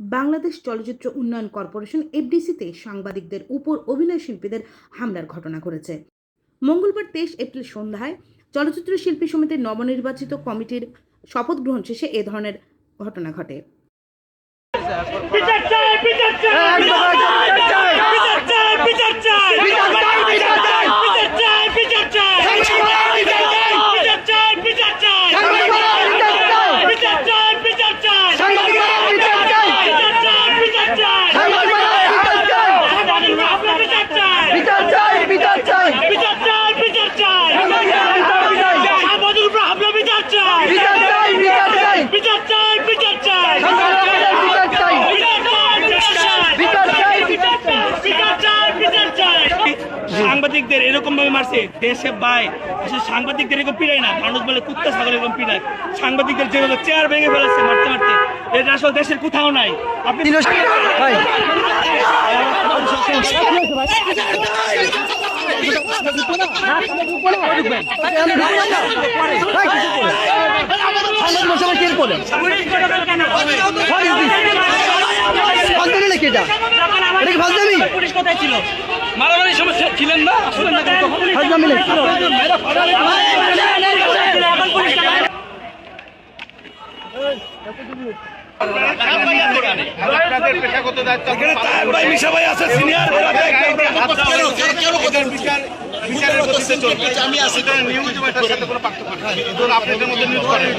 বাংলাদেশ চলচ্চিত্র উন্নয়ন কর্পোরেশন, এফডিসিতে সাংবাদিকদের উপর অভিনয় শিল্পীদের হামলার ঘটনা ঘটেছে। মঙ্গলবার তেইশ এপ্রিল সন্ধ্যায় চলচ্চিত্র শিল্পী সমিতির নবনির্বাচিত কমিটির শপথ গ্রহণ শেষে এ ধরনের ঘটনা ঘটে। সাংবাদিকদের এরকম ভাবে মারছে দেশে বাই আসলে সাংবাদিকদের এরকম পিড়াই না মানুষ বলে কুত্তা ছাগল এরকম পিড়ায় সাংবাদিকদের যেভাবে চেয়ার ভেঙে ফেলেছে মারতে মারতে এটা আসলে দেশের কোথাও নাই আপনি ছিল মারামারি ছিলেন না আসলেন না? আপনাদের পেশাগত দায়িত্ব বিচার বিচারের গতিতে চলবে। আমি আসি নিয়মিত সাথে কোনো পার্থক্য নেই। আপনাদের মধ্যে নিউজ করেন